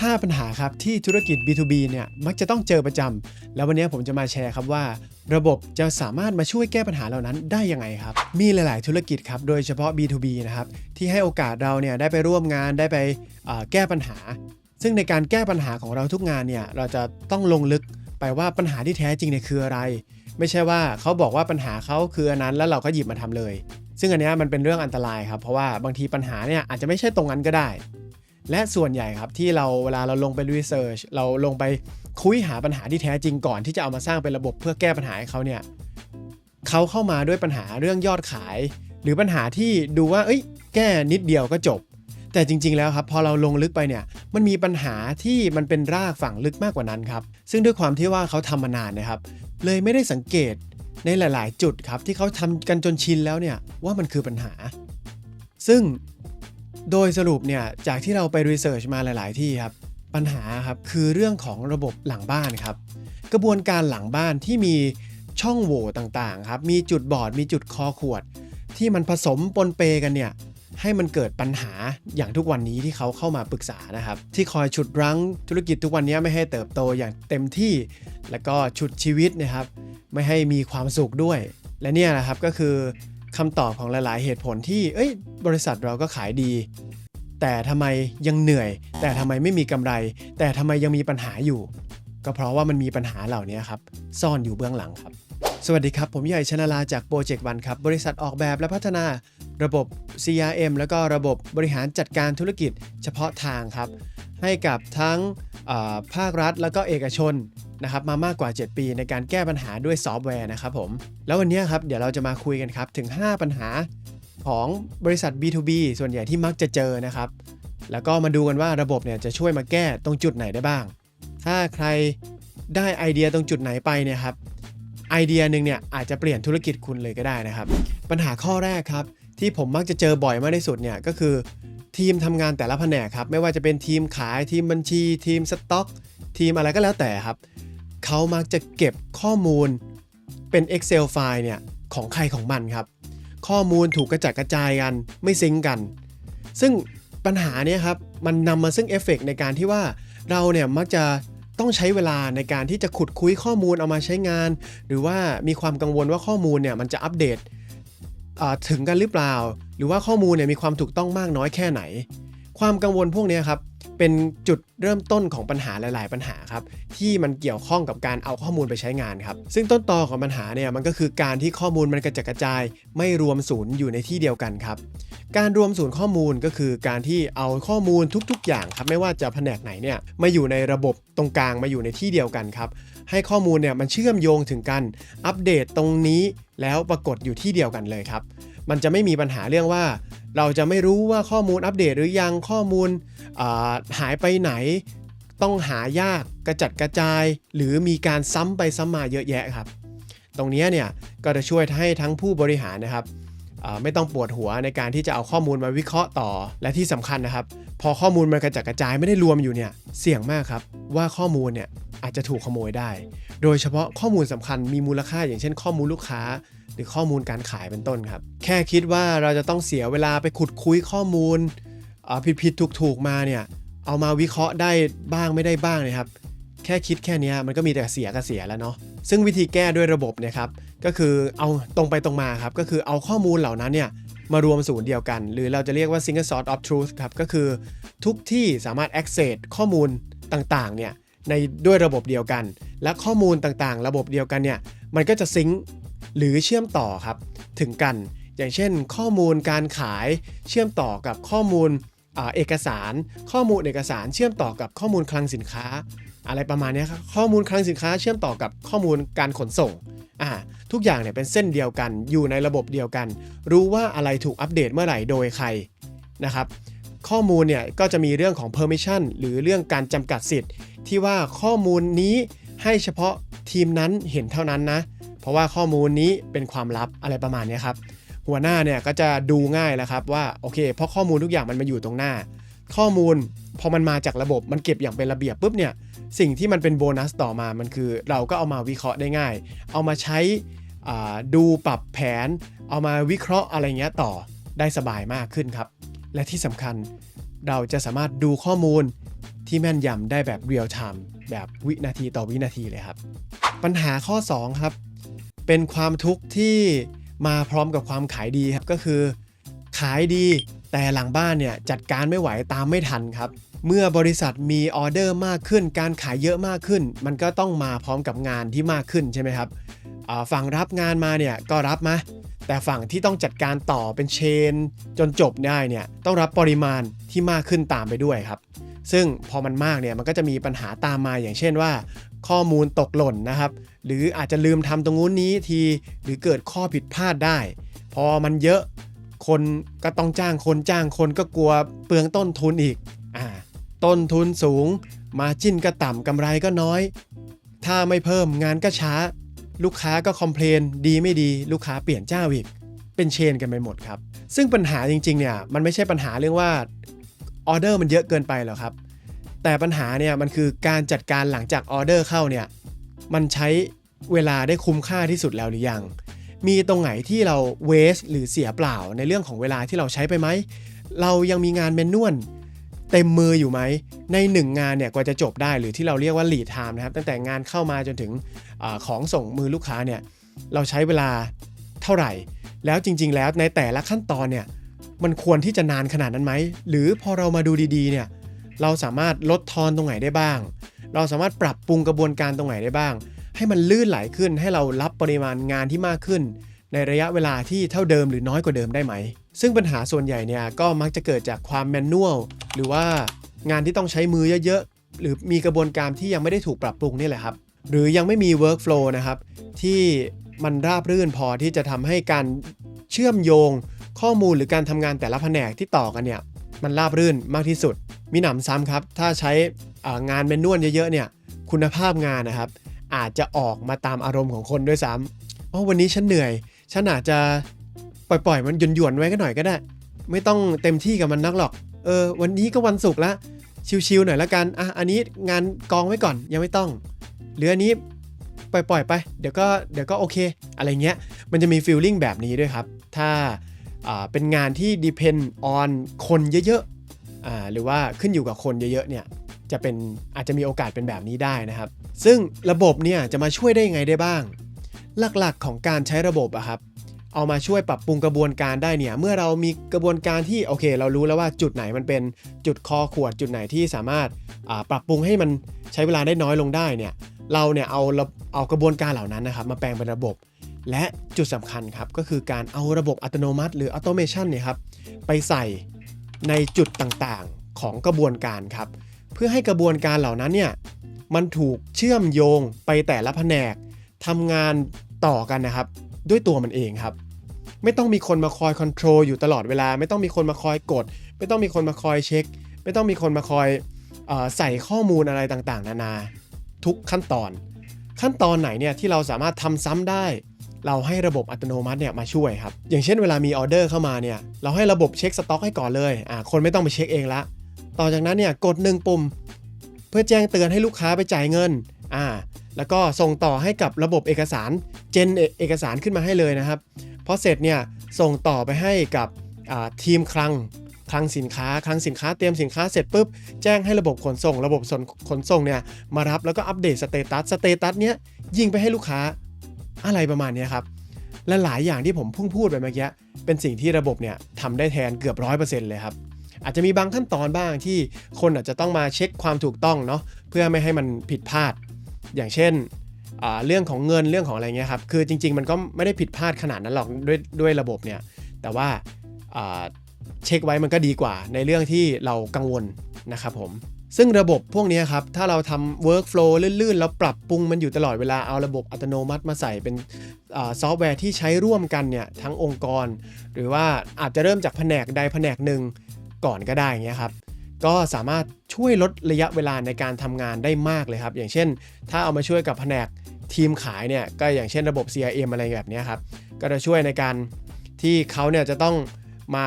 5 ปัญหาครับที่ธุรกิจ B2B เนี่ยมักจะต้องเจอประจำ แล้ววันนี้ผมจะมาแชร์ครับว่า ระบบจะสามารถมาช่วยแก้ปัญหาเหล่านั้นได้ยังไงครับ มีหลาย ๆ ธุรกิจครับโดยเฉพาะ B2B นะครับที่ให้โอกาสเราเนี่ยได้ไปร่วมงานได้ไปแก้ปัญหา ซึ่งในการแก้ปัญหาของเราทุกงานเนี่ยเราจะต้องลงลึกไปว่าปัญหาที่แท้จริงเนี่ยคืออะไร ไม่ใช่ว่าเขาบอกว่าปัญหาเขาคืออันนั้น แล้วเราก็หยิบมาทำเลย ซึ่งอันเนี้ยมันเป็นเรื่องอันตรายครับเพราะว่าบางทีปัญหาเนี่ยอาจจะไม่ใช่ตรงนั้นก็ได้ และส่วนใหญ่ครับที่เราเวลาเราลงไปรีเสิร์ชเราลงไปคุยหาปัญหาที่แท้จริงก่อนที่จะเอามาสร้างเป็นระบบเพื่อแก้ปัญหาให้เขาเนี่ยเขาเข้ามาด้วยปัญหาเรื่องยอดขาย หรือปัญหาที่ดูว่าเอ้ย แก้นิดเดียวก็จบ แต่จริง ๆ แล้วครับ พอเราลงลึกไปเนี่ย มันมีปัญหาที่มันเป็นรากฝังลึกมากกว่านั้นครับ ซึ่งด้วยความที่ว่าเขาทำมานานนะครับ เลยไม่ได้สังเกตในหลาย ๆ จุดครับที่เขาทำกันจนชินแล้วเนี่ยว่ามันคือปัญหา ซึ่ง โดยสรุปเนี่ยจากที่เราไปรีเสิร์ชมาหลาย ๆ ที่ครับ ปัญหาครับคือเรื่องของระบบหลังบ้านครับ กระบวนการหลังบ้านที่มีช่องโหว่ต่าง ๆ ครับ มีจุดบอดมีจุดคอขวด ที่มันผสมปนเปกันเนี่ยให้มันเกิดปัญหาอย่างทุกวันนี้ที่เขาเข้ามาปรึกษานะครับ ที่คอยฉุดรั้งธุรกิจทุกวันนี้ไม่ให้เติบโตอย่างเต็มที่ แล้วก็ฉุดชีวิตนะครับ ไม่ให้มีความสุขด้วย และเนี่ยนะครับก็คือ คำตอบของหลาย ๆ เหตุผลที่ เอ้ย บริษัทเราก็ขายดี แต่ทำไมยังเหนื่อย แต่ทำไมไม่มีกำไร แต่ทำไมยังมีปัญหาอยู่ ก็เพราะว่ามันมีปัญหาเหล่านี้ครับ ซ่อนอยู่เบื้องหลังครับ สวัสดีครับ ผมใหญ่ชนาลาจากโปรเจกต์วันครับ บริษัทออกแบบและพัฒนา ระบบ CRM แล้วก็ระบบบริหารจัดการธุรกิจ เฉพาะทางครับ ให้กับทั้ง ภาครัฐแล้วก็เอกชนนะครับมามากกว่า 7 ปีในการแก้ปัญหาด้วยซอฟต์แวร์นะครับผมแล้ววันนี้ครับเดี๋ยวเราจะมาคุยกันครับถึง 5 ปัญหาของบริษัท B2B ส่วนใหญ่ที่มักจะเจอนะครับ แล้วก็มาดูกันว่าระบบเนี่ยจะช่วยมาแก้ตรงจุดไหนได้บ้าง ถ้าใครได้ไอเดียตรงจุดไหนไปเนี่ยครับไอเดียหนึ่งเนี่ยอาจจะเปลี่ยนธุรกิจคุณเลยก็ได้นะครับ ปัญหาข้อแรกครับที่ผมมักจะเจอบ่อยมากที่สุดเนี่ยก็คือ ทีมทำงานแต่ละแผนกครับไม่ว่าจะเป็นทีมขายทีมบัญชี ทีมสต็อก ทีมอะไรก็แล้วแต่ครับเขามักจะเก็บข้อมูลเป็น Excel ไฟล์เนี่ยของใครของมันครับ ข้อมูลถูกกระจัดกระจายกันไม่ซิงกัน ซึ่งปัญหาเนี้ครับมันนำมาซึ่งเอฟเฟกต์ในการที่ว่าเราเนี่ยมักจะต้องใช้เวลาในการที่จะขุดคุยข้อมูลเอามาใช้งาน หรือว่ามีความกังวลว่าข้อมูลเนี่ยมันจะอัปเดต ถึงกันหรือเปล่า หรือว่าข้อมูลเนี่ยมีความถูกต้องมากน้อยแค่ไหน ความกังวลพวกนี้ครับเป็นจุดเริ่มต้นของปัญหาหลาย ๆ ปัญหาครับที่มันเกี่ยวข้องกับการเอาข้อมูลไปใช้งานครับ ซึ่งต้นตอของปัญหาเนี่ยมันก็คือการที่ข้อมูลมันกระจัดกระจาย ไม่รวมศูนย์อยู่ในที่เดียวกันครับ การรวมศูนย์ข้อมูลก็คือการที่เอาข้อมูลทุก ๆ อย่างครับไม่ว่าจะแผนกไหนเนี่ยมาอยู่ในระบบตรงกลางมาอยู่ในที่เดียวกันครับให้ข้อมูลเนี่ยมันเชื่อมโยงถึงกัน อัปเดตตรงนี้ แล้วปรากฏอยู่ที่เดียวกันเลยครับ มันจะไม่มีปัญหาเรื่องว่า เราจะไม่รู้ว่าข้อมูลอัปเดตหรือยังข้อมูลาหายไปไหน ต้องหายากกระจัดกระจาย หรือมีการซ้ำไปซ้ำมาเยอะแยะครับ ตรงนี้เนี่ยก็จะช่วยให้ทั้งผู้บริหารนะครับ ไม่ต้องปวดหัวในการที่จะเอาข้อมูลมาวิเคราะห์ต่อ และที่สำคัญนะครับ พอข้อมูลมันกระจัดกระจายไม่ได้รวมอยู่เนี่ยเสี่ยงมากครับว่าข้อมูลเนี่ยอาจจะถูกขโมยได้ โดยเฉพาะข้อมูลสำคัญมีมูลค่าอย่างเช่นข้อมูลลูกค้า หรือข้อมูลการขายเป็นต้นครับ แค่คิดว่าเราจะต้องเสียเวลาไปขุดคุยข้อมูลผิดผิดถูกถูกมาเนี่ยเอามาวิเคราะห์ได้บ้างไม่ได้บ้างนะครับ แค่คิดแค่นี้มันก็มีแต่เสียกับเสียแล้วเนาะซึ่งวิธีแก้ด้วยระบบเนี่ยครับก็คือเอาตรงไปตรงมาครับก็คือเอาข้อมูลเหล่านั้นเนี่ยมารวมศูนย์เดียวกัน หรือเราจะเรียกว่า single source of truth ครับก็คือทุกที่สามารถ access ข้อมูลต่างๆเนี่ยในด้วยระบบเดียวกัน และข้อมูลต่างๆ ระบบเดียวกันเนี่ยมันก็จะซิงค์หรือเชื่อมต่อครับถึงกัน อย่างเช่น ข้อมูลการขายเชื่อมต่อกับข้อมูล เอกสาร ข้อมูลเอกสารเชื่อมต่อกับข้อมูลคลังสินค้า อะไรประมาณนี้ครับข้อมูลคลังสินค้าเชื่อมต่อกับข้อมูลการขนส่งอ่าทุกอย่างเนี่ยเป็นเส้นเดียวกันอยู่ในระบบเดียวกัน รู้ว่าอะไรถูกอัปเดตเมื่อไหร่โดยใครนะครับข้อมูลเนี่ยก็จะมีเรื่องของ permission หรือเรื่องการจำกัดสิทธิ์ ที่ว่าข้อมูลนี้ให้เฉพาะทีมนั้นเห็นเท่านั้นนะ เพราะว่าข้อมูลนี้เป็นความลับอะไรประมาณนี้ครับ หัวหน้าเนี่ยก็จะดูง่ายแล้วครับว่าโอเคเพราะข้อมูลทุกอย่างมันมาอยู่ตรงหน้า ข้อมูลพอมันมาจากระบบมันเก็บอย่างเป็นระเบียบปุ๊บเนี่ยสิ่งที่มันเป็นโบนัสต่อมามันคือ เราก็เอามาวิเคราะห์ได้ง่าย เอามาใช้อ่าดูปรับแผน เอามาวิเคราะห์อะไรเงี้ยต่อได้สบายมากขึ้นครับ และที่สำคัญเราจะสามารถดูข้อมูลที่แม่นยำได้แบบเรียลไทม์แบบวินาทีต่อวินาทีเลยครับ ปัญหาข้อ 2 ครับ เป็นความทุกข์ที่ มาพร้อมกับความขายดีครับก็คือ ขายดีแต่หลังบ้านเนี่ยจัดการไม่ไหวตามไม่ทันครับ เมื่อบริษัทมีออเดอร์มากขึ้น การขายเยอะมากขึ้น มันก็ต้องมาพร้อมกับงานที่มากขึ้นใช่ไหมครับฝั่งรับงานมาเนี่ยก็รับมาแต่ฝั่งที่ต้องจัดการต่อเป็นเชน จนจบได้เนี่ยต้องรับปริมาณที่มากขึ้นตามไปด้วยครับ ซึ่งพอมันมากเนี่ยมันก็จะมีปัญหาตามมาอย่างเช่นว่า ข้อมูลตกหล่นนะครับ หรืออาจจะลืมทำตรงนู้นนี้ทีหรือเกิดข้อผิดพลาดได้ พอมันเยอะคนก็ต้องจ้างคนจ้างคนก็กลัวเปลืองต้นทุนอีกอ่าต้นทุนสูง มาจิ้นก็ต่ำกำไรก็น้อย ถ้าไม่เพิ่มงานก็ช้า ลูกค้าก็คอมเพลนดีไม่ดี ลูกค้าเปลี่ยนเจ้าอีก เป็นเชนกันไปหมดครับ ซึ่งปัญหาจริงๆเนี่ยมันไม่ใช่ปัญหาเรื่องว่าออเดอร์มันเยอะเกินไปหรอกครับ แต่ปัญหาเนี่ยมันคือการจัดการหลังจากออเดอร์เข้าเนี่ยมันใช้ เวลาได้คุ้มค่าที่สุดแล้วหรือยัง มีตรงไหนที่เราเวสหรือเสียเปล่าในเรื่องของเวลาที่เราใช้ไปไหม เรายังมีงานแมนนวลเต็มมืออยู่ไหม ใน 1 งานเนี่ยกว่าจะจบได้หรือที่เราเรียกว่า lead time นะครับ ตั้งแต่งานเข้ามาจนถึงอของส่งมือลูกค้าเนี่ยเราใช้เวลาเท่าไหร่ แล้วจริง ๆ แล้วในแต่ละขั้นตอนเนี่ยมันควรที่จะนานขนาดนั้นไหม หรือพอเรามาดูดีๆเนี่ยเราสามารถลดทอนตรงไหนได้บ้าง เราสามารถปรับปรุงกระบวนการตรงไหนได้บ้าง ให้มันลื่นไหลขึ้น ให้เรารับปริมาณงานที่มากขึ้น ในระยะเวลาที่เท่าเดิมหรือน้อยกว่าเดิมได้ไหม ซึ่งปัญหาส่วนใหญ่เนี่ยก็มักจะเกิดจากความแมนนวลหรือว่างานที่ต้องใช้มือเยอะๆ หรือมีกระบวนการที่ยังไม่ได้ถูกปรับปรุงนี่แหละครับ หรือยังไม่มี workflow นะครับ ที่มันราบรื่นพอที่จะทำให้การเชื่อมโยง ข้อมูลหรือการทำงานแต่ละแผนกที่ต่อกันเนี่ยมันราบรื่นมากที่สุด มีหนำซ้ำครับ ถ้าใช้งานแมนนวลเยอะๆเนี่ยคุณภาพงานนะครับ อาจจะออกมาตามอารมณ์ของคนด้วยซ้ำอ๋อวันนี้ฉันเหนื่อย ฉันอาจจะปล่อยๆ มันหย่อนๆไว้ก็หน่อยก็ได้ ไม่ต้องเต็มที่กับมันนักหรอก เออ วันนี้ก็วันศุกร์ละ ชิวๆหน่อยละกัน อะ อันนี้งานกองไว้ก่อนยังไม่ต้อง หรืออันนี้ปล่อยๆไป เดี๋ยวก็เดี๋ยวก็โอเค อะไรเงี้ย มันจะมีฟีลลิ่งแบบนี้ด้วยครับ ถ้าอ่าเป็นงานที่ depend on คนเยอะๆอ่าหรือว่าขึ้นอยู่กับคนเยอะๆเนี่ย จะเป็นอาจจะมีโอกาสเป็นแบบนี้ได้นะครับ ซึ่งระบบเนี่ยจะมาช่วยได้ยังไงได้บ้าง หลักๆของการใช้ระบบอะครับ เอามาช่วยปรับปรุงกระบวนการได้เนี่ย เมื่อเรามีกระบวนการที่โอเค เรารู้แล้วว่าจุดไหนมันเป็นจุดคอขวดจุดไหนที่สามารถปรับปรุงให้มันใช้เวลาได้น้อยลงได้เนี่ย เราเนี่ยเอาระเอากระบวนการเหล่านั้นนะครับมาแปลงเป็นระบบ และจุดสำคัญครับก็คือการเอาระบบอัตโนมัติ หรือออโตเมชันเนี่ยครับไปใส่ในจุดต่างๆของกระบวนการครับ เพื่อให้กระบวนการเหล่านั้นเนี่ย มันถูกเชื่อมโยงไปแต่ละแผนกทำงานต่อกันนะครับ ด้วยตัวมันเองครับ ไม่ต้องมีคนมาคอยคอนโทรลอยู่ตลอดเวลา ไม่ต้องมีคนมาคอยกด ไม่ต้องมีคนมาคอยเช็ค ไม่ต้องมีคนมาคอยอใส่ข้อมูลอะไรต่างๆ นานา ทุกขั้นตอน ขั้นตอนไหนเนี่ยที่เราสามารถทำซ้ำได้ เราให้ระบบอัตโนมัติเนี่ยมาช่วยครับ อย่างเช่นเวลามีออเดอร์เข้ามาเนี่ยเราให้ระบบเช็คสต็อกให้ก่อนเลยอ่าคนไม่ต้องไปเช็คเองละต่อจากนั้นเนี่ยกดหนึ่งปุ่ม เพื่อแจ้งเตือนให้ลูกค้าไปจ่ายเงินอ่าแล้วก็ส่งต่อให้กับระบบเอกสารเจนเอกสารขึ้นมาให้เลยนะครับพอเสร็จเนี่ยส่งต่อไปให้กับทีมคลังคลังสินค้าคลังสินค้าเตรียมสินค้าเสร็จปุ๊บแจ้งให้ระบบขนส่ง ระบบส่งขนส่งเนี่ยมารับแล้วก็อัปเดตสเตตัสสเตตัสเนี้ยยิงไปให้ลูกค้าอะไรประมาณนี้ครับและหลายอย่างที่ผมเพิ่งพูดไปเมื่อกี้เป็นสิ่งที่ระบบเนี่ยทำได้แทนเกือบร้อยเปอร์เซ็นต์เลยครับ อาจจะมีบางขั้นตอนบ้างที่คนอาจจะต้องมาเช็คความถูกต้องเนาะเพื่อไม่ให้มันผิดพลาด อย่างเช่นเรื่องของเงินเรื่องของอะไรเงี้ยครับคือจริง ๆ มันก็ไม่ได้ผิดพลาดขนาดนั้นหรอกด้วยด้วยระบบเนี่ยแต่ว่าเช็คไว้มันก็ดีกว่าในเรื่องที่เรากังวลนะครับผมซึ่งระบบพวกนี้ครับ ถ้าเราทำ workflow ลื่นๆ แล้วปรับปรุงมันอยู่ตลอดเวลาเอาระบบอัตโนมัติมาใส่เป็นอซอฟต์แวร์ที่ใช้ร่วมกันเนี่ยทั้งองค์กร หรือว่าอาจจะเริ่มจากแผนกใดแผนกหนึ่ง ก่อนก็ได้เงี้ยครับก็สามารถช่วยลดระยะเวลาในการทำงานได้มากเลยครับ อย่างเช่น ถ้าเอามาช่วยกับแผนกทีมขายเนี่ยก็อย่างเช่นระบบ CRM อะไรแบบนี้ครับก็จะช่วยในการที่เขาเนี่ยจะต้องมา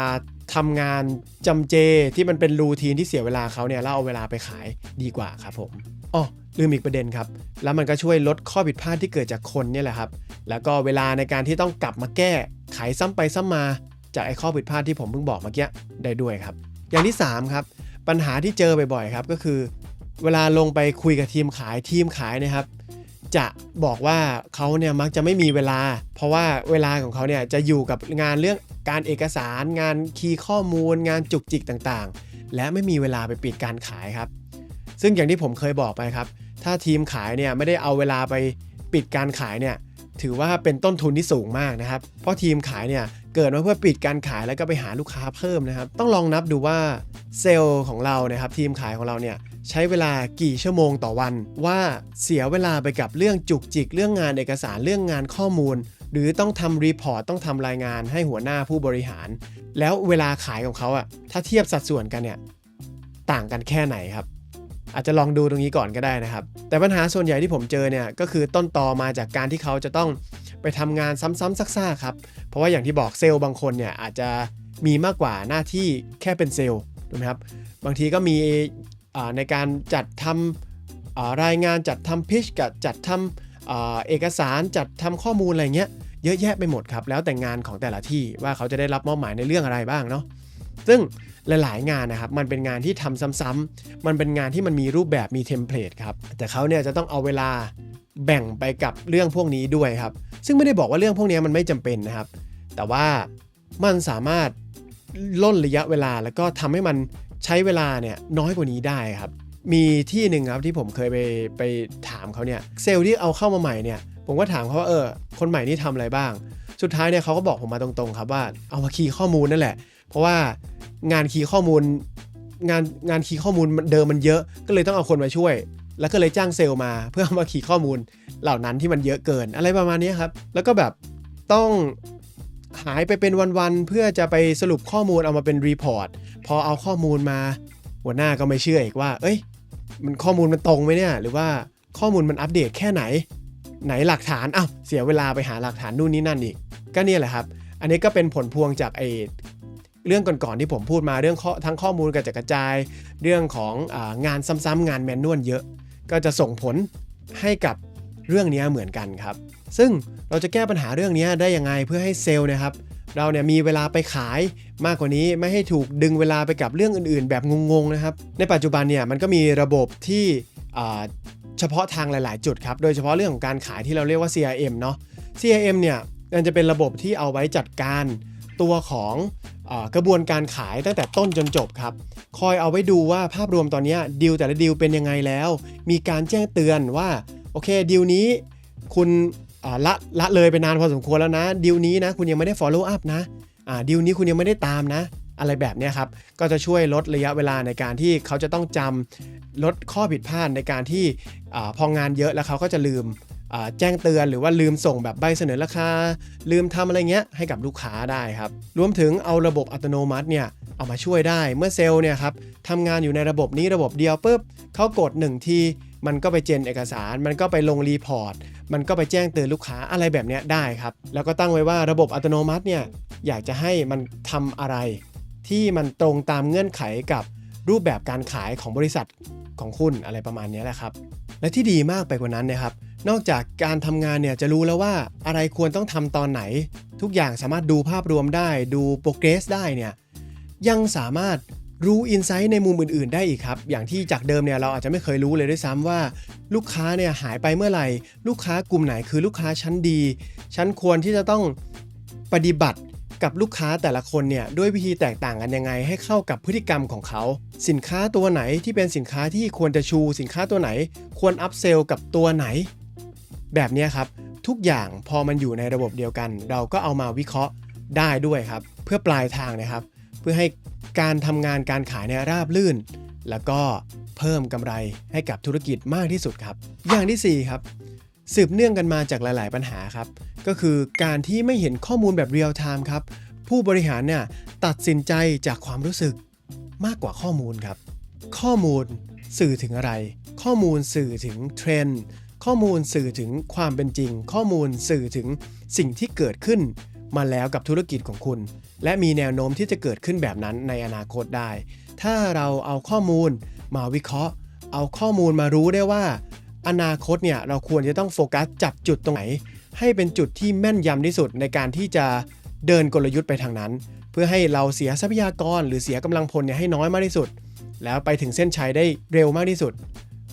ทำงานจำเจที่มันเป็นรูทีนที่เสียเวลาเขาเนี่ยแล้วเอาเวลาไปขายดีกว่าครับผมอ๋อลืมอีกประเด็นครับ แล้วมันก็ช่วยลดข้อผิดพลาดที่เกิดจากคนเนี่ยแหละครับ แล้วก็เวลาในการที่ต้องกลับมาแก้ไขซ้ำไปซ้ำมา จากไอ้ข้อผิดพลาดที่ผมเพิ่งบอกเมื่อกี้ได้ด้วยครับ อย่างที่ 3 ครับ ปัญหาที่เจอบ่อยๆครับก็คือ เวลาลงไปคุยกับทีมขายทีมขายนะครับ จะบอกว่าเขาเนี่ยมักจะไม่มีเวลา เพราะว่าเวลาของเขาเนี่ยจะอยู่กับงานเรื่องการเอกสารงานคีย์ข้อมูล งานจุกจิกต่างๆ และไม่มีเวลาไปปิดการขายครับ ซึ่งอย่างที่ผมเคยบอกไปครับ ถ้าทีมขายเนี่ยไม่ได้เอาเวลาไปปิดการขายเนี่ย ถือว่าเป็นต้นทุนที่สูงมากนะครับ เพราะทีมขายเนี่ยเกิดมาเพื่อปิดการขายแล้วก็ไปหาลูกค้าเพิ่มนะครับ ต้องลองนับดูว่าเซลล์ของเรานะครับทีมขายของเราเนี่ยใช้เวลากี่ชั่วโมงต่อวัน ว่าเสียเวลาไปกับเรื่องจุกจิก เรื่องงานเอกสารเรื่องงานข้อมูล หรือต้องทำรีพอร์ตต้องทำรายงานให้หัวหน้าผู้บริหาร แล้วเวลาขายของเขาอะถ้าเทียบสัดส่วนกันเนี่ยต่างกันแค่ไหนครับ อาจจะลองดูตรงนี้ก่อนก็ได้นะครับ แต่ปัญหาส่วนใหญ่ที่ผมเจอเนี่ยก็คือต้นตอมาจากการที่เขาจะต้องไปทำงานซ้ำๆซักๆครับ เพราะว่าอย่างที่บอกเซลล์บางคนเนี่ยอาจจะมีมากกว่าหน้าที่แค่เป็นเซลล์ถูกไหมครับ บางทีก็มีในการจัดทำรายงานจัดทำพิชกับจัดทำเอกสารจัดทำข้อมูลอะไรเงี้ยเยอะแยะไปหมดครับ แล้วแต่งานของแต่ละที่ว่าเขาจะได้รับมอบหมายในเรื่องอะไรบ้างเนาะซึ่ง หลาย ๆ งานนะครับ มันเป็นงานที่ทำซ้ำๆมันเป็นงานที่มันมีรูปแบบมีเทมเพลตครับ แต่เขาเนี่ยจะต้องเอาเวลาแบ่งไปกับเรื่องพวกนี้ด้วยครับ ซึ่งไม่ได้บอกว่าเรื่องพวกนี้มันไม่จำเป็นนะครับ แต่ว่ามันสามารถล่นระยะเวลาแล้วก็ทำให้มันใช้เวลาเนี่ยน้อยกว่านี้ได้ครับ มีที่หนึ่งครับที่ผมเคยไปไปถามเขาเนี่ยเซลล์ที่เอาเข้ามาใหม่เนี่ย ผมก็ถามเขาว่าเออคนใหม่นี่ทำอะไรบ้าง สุดท้ายเนี่ยเขาก็บอกผมมาตรงๆ ครับว่าเอามาคีย์ข้อมูลนั่นแหละ เพราะว่างานคีย์ข้อมูลงานงานคีย์ข้อมูลเดิมมันเยอะก็เลยต้องเอาคนมาช่วย แล้วก็เลยจ้างเซลล์มา เพื่อเอามาคีย์ข้อมูลเหล่านั้นที่มันเยอะเกินอะไรประมาณนี้ครับ แล้วก็แบบต้องหายไปเป็นวันๆเพื่อจะไปสรุปข้อมูลเอามาเป็นรีพอร์ตพอเอาข้อมูลมา หัวหน้าก็ไม่เชื่ออีกว่า เอ้ย มันข้อมูลมันตรงไหมเนี่ย หรือว่าข้อมูลมันอัปเดตแค่ไหน ไหนหลักฐานอ้าวเสียเวลาไปหาหลักฐานนู่นนี่นั่นอีก ก็เนี่ยแหละครับ อันนี้ก็เป็นผลพวงจากไอ เรื่องก่อนๆที่ผมพูดมาเรื่องทั้งข้อมูลกระจัดกระจาย เรื่องของอางานซ้ำๆงานแมนนวลเยอะ ก็จะส่งผลให้กับเรื่องนี้เหมือนกันครับ ซึ่งเราจะแก้ปัญหาเรื่องนี้ได้ยังไงเพื่อให้เซลล์นะครับ เราเนี่ยมีเวลาไปขายมากกว่านี้ไม่ให้ถูกดึงเวลาไปกับเรื่องอื่น ๆ แบบงงๆนะครับ ในปัจจุบันเนี่ยมันก็มีระบบที่เฉพาะทางหลาย ๆ จุดครับ โดยเฉพาะเรื่องของการขายที่เราเรียกว่า CRM เนาะ CRM เนี่ยมันจะเป็นระบบที่เอาไว้จัดการตัวของ กระบวนการขายตั้งแต่ต้นจนจบครับ คอยเอาไว้ดูว่าภาพรวมตอนนี้ดีลแต่ละดีลเป็นยังไงแล้ว มีการแจ้งเตือนว่าโอเคดีลนี้คุณละละเลยไปนานพอสมควรแล้วนะดีลนี้นะคุณยังไม่ได้ follow up นะดีลนี้คุณยังไม่ได้ตามนะ อะไรแบบนี้ครับ ก็จะช่วยลดระยะเวลาในการที่เขาจะต้องจำลดข้อผิดพลาดในการที่อพองานเยอะแล้วเขาก็จะลืม แจ้งเตือนหรือว่าลืมส่งแบบใบเสนอราคา ลืมทำอะไรเงี้ยให้กับลูกค้าได้ครับ รวมถึงเอาระบบอัตโนมัติเนี่ยเอามาช่วยได้เมื่อเซลล์เนี่ยครับทำงานอยู่ในระบบนี้ระบบเดียวปุ๊บเขากด 1 ทีมันก็ไปเจนเอกสาร มันก็ไปลงรีพอร์ต มันก็ไปแจ้งเตือนลูกค้าอะไรแบบเนี้ยได้ครับ แล้วก็ตั้งไว้ว่าระบบอัตโนมัติเนี่ยอยากจะให้มันทำอะไร ที่มันตรงตามเงื่อนไขกับรูปแบบการขายของบริษัทของคุณอะไรประมาณนี้แหละครับ และที่ดีมากไปกว่านั้นนะครับ นอกจากการทำงานเนี่ยจะรู้แล้วว่าอะไรควรต้องทำตอนไหน ทุกอย่างสามารถดูภาพรวมได้ดูโปรเกรสได้เนี่ยยังสามารถรู้อินไซต์ในมุมอื่นๆ ได้อีกครับ อย่างที่จากเดิมเนี่ยเราอาจจะไม่เคยรู้เลยด้วยซ้ำว่า ลูกค้าเนี่ยหายไปเมื่อไหร่ ลูกค้ากลุ่มไหนคือลูกค้าชั้นดี ชั้นควรที่จะต้องปฏิบัติกับลูกค้าแต่ละคนเนี่ยด้วยวิธีแตกต่างกันยังไง ให้เข้ากับพฤติกรรมของเขา สินค้าตัวไหนที่เป็นสินค้าที่ควรจะชู สินค้าตัวไหน ควรอัพเซลกับตัวไหน แบบนี้ครับ ทุกอย่างพอมันอยู่ในระบบเดียวกัน เราก็เอามาวิเคราะห์ได้ด้วยครับ เพื่อปลายทางนะครับ เพื่อให้การทำงานการขายเนี่ยราบลื่น แล้วก็เพิ่มกำไรให้กับธุรกิจมากที่สุดครับ อย่างที่สี่ครับ สืบเนื่องกันมาจากหลาย ๆ ปัญหาครับ ก็คือการที่ไม่เห็นข้อมูลแบบเรียลไทม์ครับผู้บริหารเนี่ยตัดสินใจจากความรู้สึกมากกว่าข้อมูลครับ ข้อมูลสื่อถึงอะไร ข้อมูลสื่อถึงเทรนด์ ข้อมูลสื่อถึงความเป็นจริง ข้อมูลสื่อถึงสิ่งที่เกิดขึ้นมาแล้วกับธุรกิจของคุณ และมีแนวโน้มที่จะเกิดขึ้นแบบนั้นในอนาคตได้ ถ้าเราเอาข้อมูลมาวิเคราะห์ เอาข้อมูลมารู้ได้ว่า อนาคตเนี่ยเราควรจะต้องโฟกัสจับจุดตรงไหน ให้เป็นจุดที่แม่นยำที่สุดในการที่จะเดินกลยุทธ์ไปทางนั้น เพื่อให้เราเสียทรัพยากรหรือเสียกำลังพลเนี่ยให้น้อยมากที่สุด แล้วไปถึงเส้นชัยได้เร็วมากที่สุด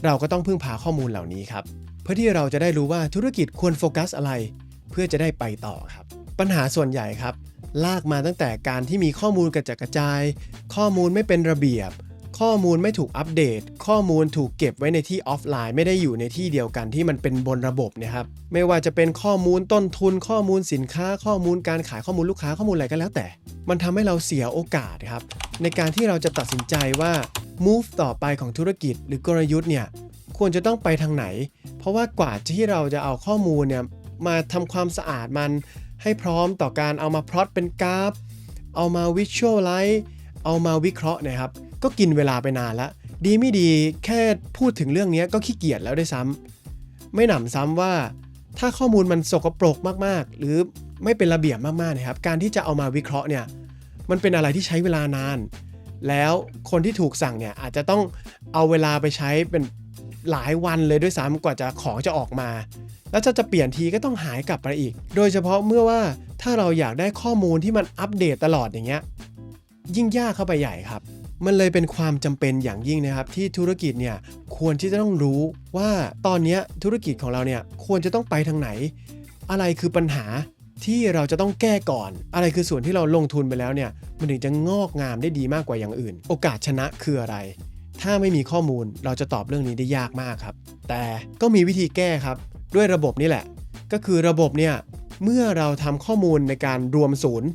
เราก็ต้องพึ่งพาข้อมูลเหล่านี้ครับ พื่อที่เราจะได้รู้ว่าธุรกิจควรโฟกัสอะไร เพื่อจะได้ไปต่อครับ ปัญหาส่วนใหญ่ครับ ลากมาตั้งแต่การที่มีข้อมูลกระจัดกระจาย ข้อมูลไม่เป็นระเบียบ ข้อมูลไม่ถูกอัปเดต ข้อมูลถูกเก็บไว้ในที่ออฟไลน์ไม่ได้อยู่ในที่เดียวกันที่มันเป็นบนระบบเนะครับไม่ว่าจะเป็นข้อมูลต้นทุน ข้อมูลสินค้า ข้อมูลการขายข้อมูลลูกค้าข้อมูลอะไรก็แล้วแต่ มันทำให้เราเสียโอกาสครับในการที่เราจะตัดสินใจว่า move ต่อไปของธุรกิจหรือกลยุทธ์เนี่ย ควรจะต้องไปทางไหน เพราะว่ากว่าที่เราจะเอาข้อมูลเนี่ยมาทำความสะอาดมันให้พร้อมต่อการเอามาพลอตเป็นกราฟ เอามาวิชวลไลซ์เอามาวิเคราะห์นะครับ ก็กินเวลาไปนานละ ดีไม่ดีแค่พูดถึงเรื่องนี้ก็ขี้เกียจแล้วด้วยซ้ำไม่หนำซ้ำว่าถ้าข้อมูลมันสกปรกมากๆ หรือไม่เป็นระเบียบมากๆนะครับ การที่จะเอามาวิเคราะห์เนี่ยมันเป็นอะไรที่ใช้เวลานาน แล้วคนที่ถูกสั่งเนี่ยอาจจะต้องเอาเวลาไปใช้เป็น หลายวันเลยด้วยซ้ำกว่าจะของจะออกมา แล้วจะจะเปลี่ยนทีก็ต้องหายกลับไปอีก โดยเฉพาะเมื่อว่าถ้าเราอยากได้ข้อมูลที่มันอัปเดตตลอดอย่างเงี้ยยิ่งยากเข้าไปใหญ่ครับ มันเลยเป็นความจำเป็นอย่างยิ่งนะครับ ที่ธุรกิจเนี่ยควรที่จะต้องรู้ว่าตอนนี้ธุรกิจของเราเนี่ยควรจะต้องไปทางไหน อะไรคือปัญหาที่เราจะต้องแก้ก่อน อะไรคือส่วนที่เราลงทุนไปแล้วเนี่ย มันถึงจะงอกงามได้ดีมากกว่าอย่างอื่น โอกาสชนะคืออะไร ถ้าไม่มีข้อมูลเราจะตอบเรื่องนี้ได้ยากมากครับ แต่ก็มีวิธีแก้ครับ ด้วยระบบนี่แหละ ก็คือระบบเนี่ยเมื่อเราทำข้อมูลในการรวมศูนย์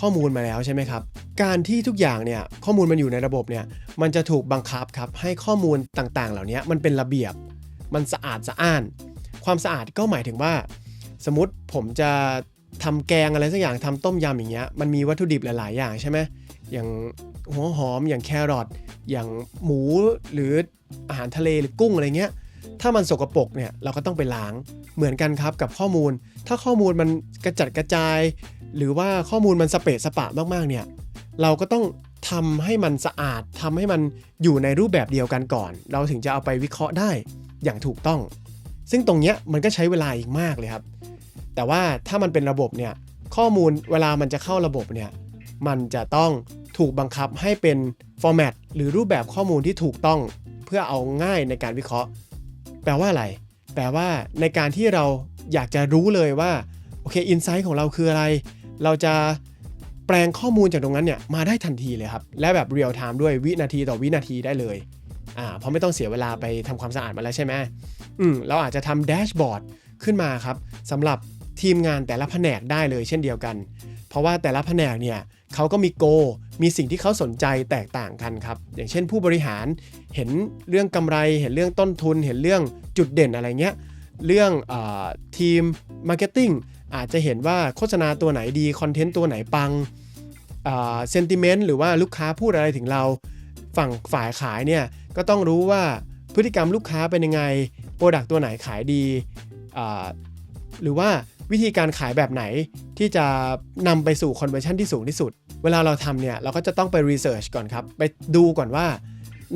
ข้อมูลมาแล้วใช่ไหมครับ การที่ทุกอย่างเนี่ยข้อมูลมันอยู่ในระบบเนี่ยมันจะถูกบังคับครับให้ข้อมูลต่างๆ เหล่านี้มันเป็นระเบียบ มันสะอาดสะอ้าน ความสะอาดก็หมายถึงว่า สมมติผมจะทำแกงอะไรสักอย่างทำต้มยำอย่างเงี้ยมันมีวัตถุดิบหลาย ๆ อย่างใช่ไหม อย่างหัวหอมอย่างแครอทอย่างหมูหรืออาหารทะเลหรือกุ้งอะไรเงี้ย ถ้ามันสกปรกเนี่ยเราก็ต้องไปล้างเหมือนกันครับกับข้อมูล ถ้าข้อมูลมันกระจัดกระจาย หรือว่าข้อมูลมันสเปะสปะมากๆเนี่ยเราก็ต้องทำให้มันสะอาดทำให้มันอยู่ในรูปแบบเดียวกันก่อน เราถึงจะเอาไปวิเคราะห์ได้อย่างถูกต้อง ซึ่งตรงเนี้ยมันก็ใช้เวลาอีกมากเลยครับ แต่ว่าถ้ามันเป็นระบบเนี่ยข้อมูลเวลามันจะเข้าระบบเนี่ยมันจะต้อง ถูกบังคับให้เป็นฟอร์แมตหรือรูปแบบข้อมูลที่ถูกต้องเพื่อเอาง่ายในการวิเคราะห์ แปลว่าอะไร แปลว่าในการที่เราอยากจะรู้เลยว่าโอเคอินไซต์ของเราคืออะไร เราจะแปลงข้อมูลจากตรงนั้นเนี่ยมาได้ทันทีเลยครับ และแบบเรียลไทม์ด้วยวินาทีต่อวินาทีได้เลยอ่าเพราะไม่ต้องเสียเวลาไปทำความสะอาดมาแล้วใช่ไหมอืมเราอาจจะทำแดชบอร์ดขึ้นมาครับสำหรับทีมงานแต่ละแผนกได้เลยเช่นเดียวกัน เพราะว่าแต่ละแผนกเนี่ยเขาก็มีโก มีสิ่งที่เขาสนใจแตกต่างกันครับ อย่างเช่นผู้บริหารเห็นเรื่องกำไร เห็นเรื่องต้นทุน เห็นเรื่องจุดเด่นอะไรเงี้ย เรื่องอทีมมาร์เก็ตติ้งอาจจะเห็นว่าโฆษณาตัวไหนดี คอนเทนต์ตัวไหนปังเซนติเมนต์หรือว่าลูกค้าพูดอะไรถึงเรา ฝั่งฝ่ายขายเนี่ยก็ต้องรู้ว่าพฤติกรรมลูกค้าเป็นยังไง โปรดักตัวไหนขายดี หรือว่า วิธีการขายแบบไหนที่จะนำไปสู่ conversion ที่สูงที่สุด เวลาเราทำเนี่ยเราก็จะต้องไป research ก่อนครับ ไปดูก่อนว่า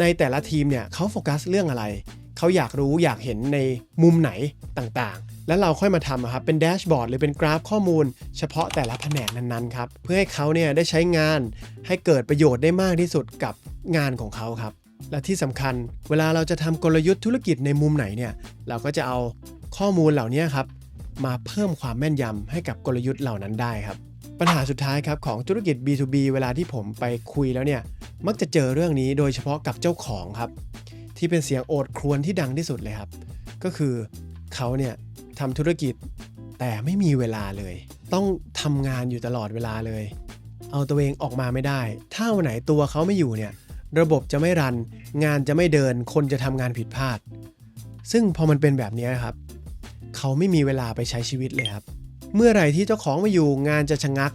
ในแต่ละทีมเนี่ยเขาโฟกัสเรื่องอะไร เขาอยากรู้อยากเห็นในมุมไหนต่างๆ แล้วเราค่อยมาทำครับเป็นแดชบอร์ดหรือเป็นกราฟข้อมูล เฉพาะแต่ละแผนกนั้นๆครับเพื่อให้เขาเนี่ยได้ใช้งานให้เกิดประโยชน์ได้มากที่สุดกับงานของเขาครับและที่สำคัญเวลาเราจะทำกลยุทธ์ธุรกิจในมุมไหนเนี่ยเราก็จะเอาข้อมูลเหล่านี้ครับ มาเพิ่มความแม่นยำให้กับกลยุทธ์เหล่านั้นได้ครับ ปัญหาสุดท้ายครับของธุรกิจ B2B เวลาที่ผมไปคุยแล้วเนี่ย มักจะเจอเรื่องนี้โดยเฉพาะกับเจ้าของครับ ที่เป็นเสียงโอดครวญที่ดังที่สุดเลยครับ ก็คือเขาเนี่ยทำธุรกิจแต่ไม่มีเวลาเลย ต้องทำงานอยู่ตลอดเวลาเลย เอาตัวเองออกมาไม่ได้ ถ้าวันไหนตัวเขาไม่อยู่เนี่ยระบบจะไม่รัน งานจะไม่เดิน คนจะทำงานผิดพลาด ซึ่งพอมันเป็นแบบนี้ครับ เขาไม่มีเวลาไปใช้ชีวิตเลยครับ เมื่อไหร่ที่เจ้าของไม่อยู่งานจะชะงัก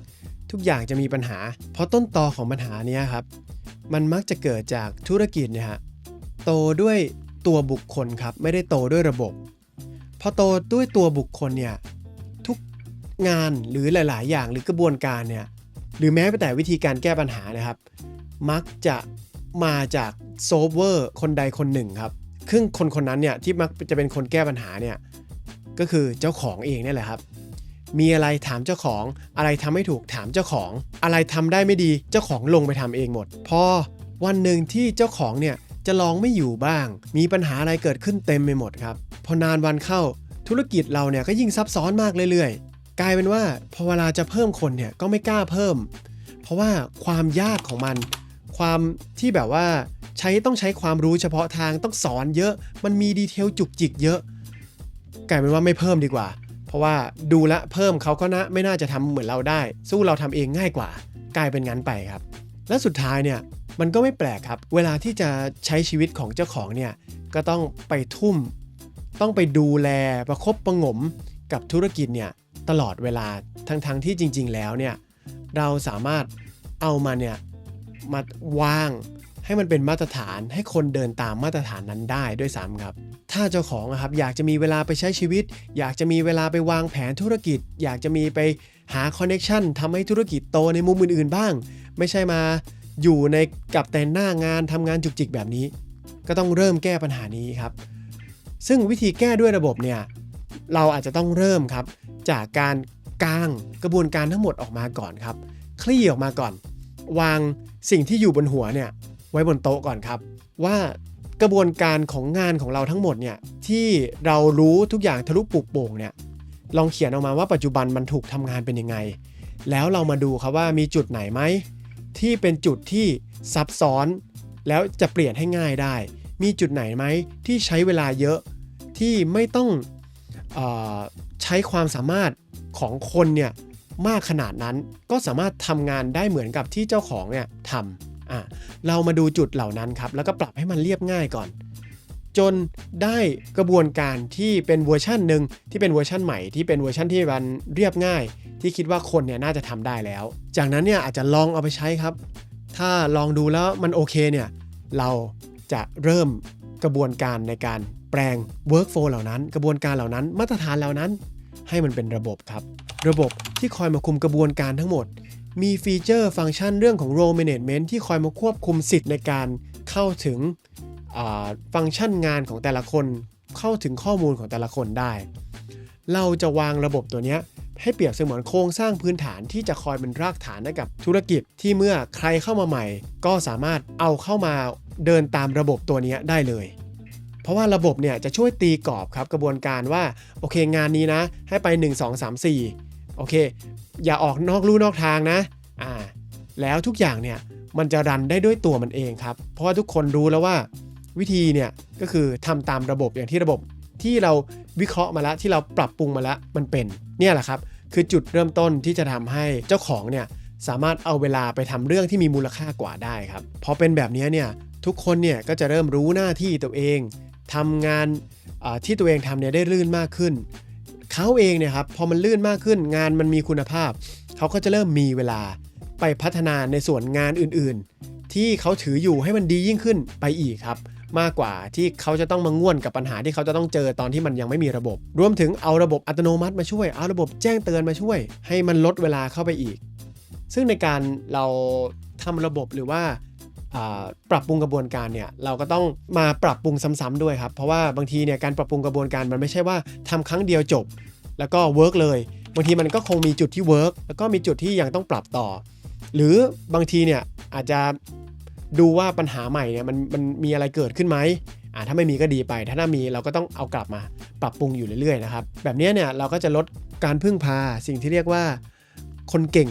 ทุกอย่างจะมีปัญหา เพราะต้นตอของปัญหานี้ครับ มันมักจะเกิดจากธุรกิจเนี่ยฮะโตด้วยตัวบุคคลครับ ไม่ได้โตด้วยระบบ พอโตด้วยตัวบุคคลเนี่ยทุกงานหรือหลาย ๆ อย่างหรือกระบวนการเนี่ยหรือแม้แต่วิธีการแก้ปัญหานะครับ มักจะมาจากโซฟเวอร์คนใดคนหนึ่งครับซึ่งคนคนนั้นเนี่ยที่มักจะเป็นคนแก้ปัญหาเนี่ย ก็คือเจ้าของเองเนี่แหละครับ มีอะไรถามเจ้าของ อะไรทำไม่ถูกถามเจ้าของ อะไรทำได้ไม่ดีเจ้าของลงไปทำเองหมด พอวันหนึ่งที่เจ้าของเนี่ยจะลองไม่อยู่บ้าง มีปัญหาอะไรเกิดขึ้นเต็มไปหมดครับ พอนานวันเข้าธุรกิจเราเนี่ยก็ยิ่งซับซ้อนมากเรื่อยๆ กลายเป็นว่าพอเวลาจะเพิ่มคนเนี่ยก็ไม่กล้าเพิ่ม เพราะว่าความยากของมัน ความที่แบบว่าใช้ต้องใช้ความรู้เฉพาะทางต้องสอนเยอะ มันมีดีเทลจุกจิกเยอะ กลายเป็นว่าไม่เพิ่มดีกว่า เพราะว่าดูแลวเพิ่มเขาก็นะไม่น่าจะทำเหมือนเราได้ สู้เราทำเองง่ายกว่า กลายเป็นงั้นไปครับ และสุดท้ายเนี่ยมันก็ไม่แปลกครับ เวลาที่จะใช้ชีวิตของเจ้าของเนี่ยก็ต้องไปทุ่ม ต้องไปดูแลประคบประงมกับธุรกิจเนี่ยตลอดเวลาทั้งๆที่จริง ๆ แล้วเนี่ยเราสามารถเอามาเนี่ยมาวาง ให้มันเป็นมาตรฐานให้คนเดินตามมาตรฐานนั้นได้ด้วยซ้ำครับ ถ้าเจ้าของครับอยากจะมีเวลาไปใช้ชีวิต อยากจะมีเวลาไปวางแผนธุรกิจ อยากจะมีไปหาคอนเน็ชันทำให้ธุรกิจโตในมุมอื่นๆบ้าง ไม่ใช่มาอยู่ในกับแต่หน้างานทำงานจุกจิกแบบนี้ ก็ต้องเริ่มแก้ปัญหานี้ครับ ซึ่งวิธีแก้ด้วยระบบเนี่ยเราอาจจะต้องเริ่มครับ จากการกางกระบวนการทั้งหมดออกมาก่อนครับ คลี่ออกมาก่อน วางสิ่งที่อยู่บนหัวเนี่ย ไว้บนโต๊ะก่อนครับ ว่ากระบวนการของงานของเราทั้งหมดเนี่ยที่เรารู้ทุกอย่างทะลุปลุกโป่งเนี่ยลองเขียนออกมาว่าปัจจุบันมันถูกทำงานเป็นยังไง แล้วเรามาดูครับว่ามีจุดไหนไหมที่เป็นจุดที่ซับซ้อน แล้วจะเปลี่ยนให้ง่ายได้ มีจุดไหนไหมที่ใช้เวลาเยอะที่ไม่ต้องออใช้ความสามารถของคนเนี่ยมากขนาดนั้นก็สามารถทำงานได้เหมือนกับที่เจ้าของเนี่ยทำ อะเรามาดูจุดเหล่านั้นครับ แล้วก็ปรับให้มันเรียบง่ายก่อน จนได้กระบวนการที่เป็นเวอร์ชันหนึ่งที่เป็นเวอร์ชันใหม่ที่เป็นเวอร์ชันที่มันเรียบง่าย ที่คิดว่าคนเนี่ยน่าจะทำได้แล้ว จากนั้นเนี่ยอาจจะลองเอาไปใช้ครับ ถ้าลองดูแล้วมันโอเคเนี่ยเราจะเริ่มกระบวนการในการแปลง workflow เหล่านั้น กระบวนการเหล่านั้น มาตรฐานเหล่านั้น ให้มันเป็นระบบครับ ระบบที่คอยมาคุมกระบวนการทั้งหมด มีฟีเจอร์ฟังก์ชันเรื่องของ role management ที่คอยมาควบคุมสิทธิ์ในการเข้าถึงฟังก์ชันงานของแต่ละคนเข้าถึงข้อมูลของแต่ละคนได้ เราจะวางระบบตัวนี้ให้เปรียบเสมือนโครงสร้างพื้นฐานที่จะคอยเป็นรากฐานให้กับธุรกิจที่เมื่อใครเข้ามาใหม่ ก็สามารถเอาเข้ามาเดินตามระบบตัวนี้ได้เลย เพราะว่าระบบเนี่ยจะช่วยตีกรอบครับกระบวนการว่าโอเคงานนี้นะให้ไป 1 2 3 4โอเค อย่าออกนอกลู่นอกทางนะอ่าแล้วทุกอย่างเนี่ยมันจะรันได้ด้วยตัวมันเองครับ เพราะว่าทุกคนรู้แล้วว่าวิธีเนี่ยก็คือทำตามระบบอย่างที่ระบบที่เราวิเคราะห์มาแล้วที่เราปรับปรุงมาแล้วมันเป็นเนี่ยแหละครับ คือจุดเริ่มต้นที่จะทำให้เจ้าของเนี่ยสามารถเอาเวลาไปทำเรื่องที่มีมูลค่ากว่าได้ครับพอเป็นแบบนี้เนี่ยทุกคนเนี่ยก็จะเริ่มรู้หน้าที่ตัวเองทำงานที่ตัวเองทำเนี่ยได้ลื่นมากขึ้น เขาเองเนี่ยครับพอมันลื่นมากขึ้นงานมันมีคุณภาพ เขาก็จะเริ่มมีเวลาไปพัฒนาในส่วนงานอื่นๆ ที่เขาถืออยู่ให้มันดียิ่งขึ้นไปอีกครับ มากกว่าที่เขาจะต้องมาง่วนกับปัญหาที่เขาจะต้องเจอตอนที่มันยังไม่มีระบบ รวมถึงเอาระบบอัตโนมัติมาช่วย เอาระบบแจ้งเตือนมาช่วย ให้มันลดเวลาเข้าไปอีก ซึ่งในการเราทำระบบหรือว่า ปรับปรุงกระบวนการเนี่ยเราก็ต้องมาปรับปรุงซ้ำๆด้วยครับ เพราะว่าบางทีเนี่ยการปรับปรุงกระบวนการมันไม่ใช่ว่าทำครั้งเดียวจบ แล้วก็เวิร์กเลยบางทีมันก็คงมีจุดที่เวิร์กแล้วก็มีจุดที่ยังต้องปรับต่อ หรือบางทีเนี่ยอาจจะดูว่าปัญหาใหม่เนี่ยมันมันมีอะไรเกิดขึ้นไหมอ่าถ้าไม่มีก็ดีไป ถ้าถ้ามีเราก็ต้องเอากลับมาปรับปรุงอยู่เรื่อยๆนะครับ แบบนี้เนี่ยเราก็จะลดการพึ่งพาสิ่งที่เรียกว่าคนเก่ง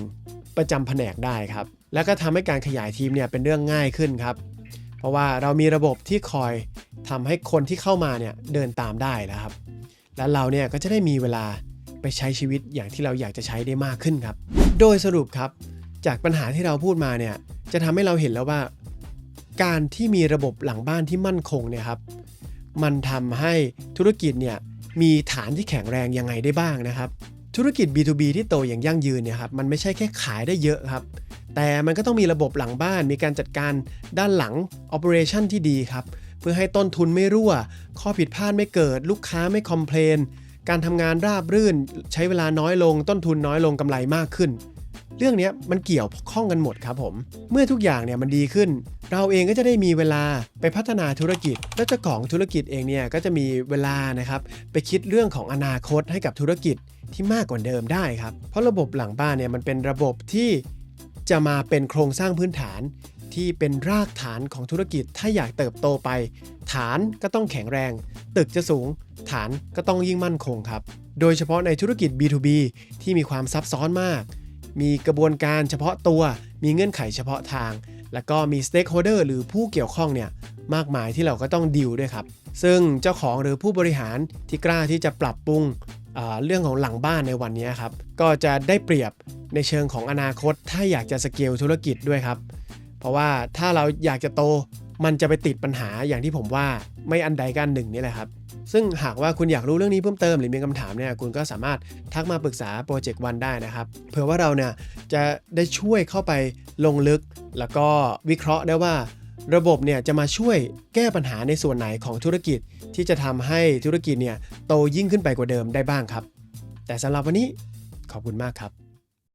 ประจำแผนกได้ครับ แล้วก็ทำให้การขยายทีมเนี่ยเป็นเรื่องง่ายขึ้นครับ เพราะว่าเรามีระบบที่คอยทำให้คนที่เข้ามาเนี่ยเดินตามได้แล้วครับ และเราเนี่ยก็จะได้มีเวลาไปใช้ชีวิตอย่างที่เราอยากจะใช้ได้มากขึ้นครับ โดยสรุปครับ จากปัญหาที่เราพูดมาเนี่ยจะทำให้เราเห็นแล้วว่า การที่มีระบบหลังบ้านที่มั่นคงเนี่ยครับ มันทำให้ธุรกิจเนี่ยมีฐานที่แข็งแรงยังไงได้บ้างนะครับ ธุรกิจ B2B ที่โตอย่างยั่งยืนเนี่ยครับมันไม่ใช่แค่ขายได้เยอะครับ แต่มันก็ต้องมีระบบหลังบ้าน มีการจัดการด้านหลัง operation ที่ดีครับ เพื่อให้ต้นทุนไม่รั่ว ข้อผิดพลาดไม่เกิด ลูกค้าไม่คอมเพลนการทำงานราบรื่น ใช้เวลาน้อยลง ต้นทุนน้อยลงกำไรมากขึ้น เรื่องนี้มันเกี่ยวข้องกันหมดครับผม เมื่อทุกอย่างเนี่ยมันดีขึ้น เราเองก็จะได้มีเวลาไปพัฒนาธุรกิจ และเจ้าของธุรกิจเองเนี่ยก็จะมีเวลานะครับไปคิดเรื่องของอนาคตให้กับธุรกิจที่มากกว่าเดิมได้ครับ เพราะระบบหลังบ้านเนี่ยมันเป็นระบบที่จะมาเป็นโครงสร้างพื้นฐานที่เป็นรากฐานของธุรกิจถ้าอยากเติบโตไป ฐานก็ต้องแข็งแรง ตึกจะสูง ฐานก็ต้องยิ่งมั่นคงครับ โดยเฉพาะในธุรกิจ B2B ที่มีความซับซ้อนมาก มีกระบวนการเฉพาะตัว มีเงื่อนไขเฉพาะทาง แล้วก็มี stakeholder หรือผู้เกี่ยวข้องเนี่ยมากมายที่เราก็ต้องดิวด้วยครับ ซึ่งเจ้าของหรือผู้บริหารที่กล้าที่จะปรับปรุงเรื่องของหลังบ้านในวันนี้ครับ ก็จะได้เปรียบในเชิงของอนาคต ถ้าอยากจะสเกลธุรกิจด้วยครับ เพราะว่าถ้าเราอยากจะโต มันจะไปติดปัญหาอย่างที่ผมว่าไม่อันใดกันหนึ่งนี่แหละครับ ซึ่งหากว่าคุณอยากรู้เรื่องนี้เพิ่มเติมหรือมีคำถามเนี่ยคุณก็สามารถทักมาปรึกษาโปรเจกต์วันได้นะครับ เผื่อว่าเราเนี่ยจะได้ช่วยเข้าไปลงลึก แล้วก็วิเคราะห์ได้ว่า ระบบเนี่ยจะมาช่วยแก้ปัญหาในส่วนไหนของธุรกิจ ที่จะทำให้ธุรกิจเนี่ยโตยิ่งขึ้นไปกว่าเดิมได้บ้างครับ แต่สำหรับวันนี้ขอบคุณมากครับ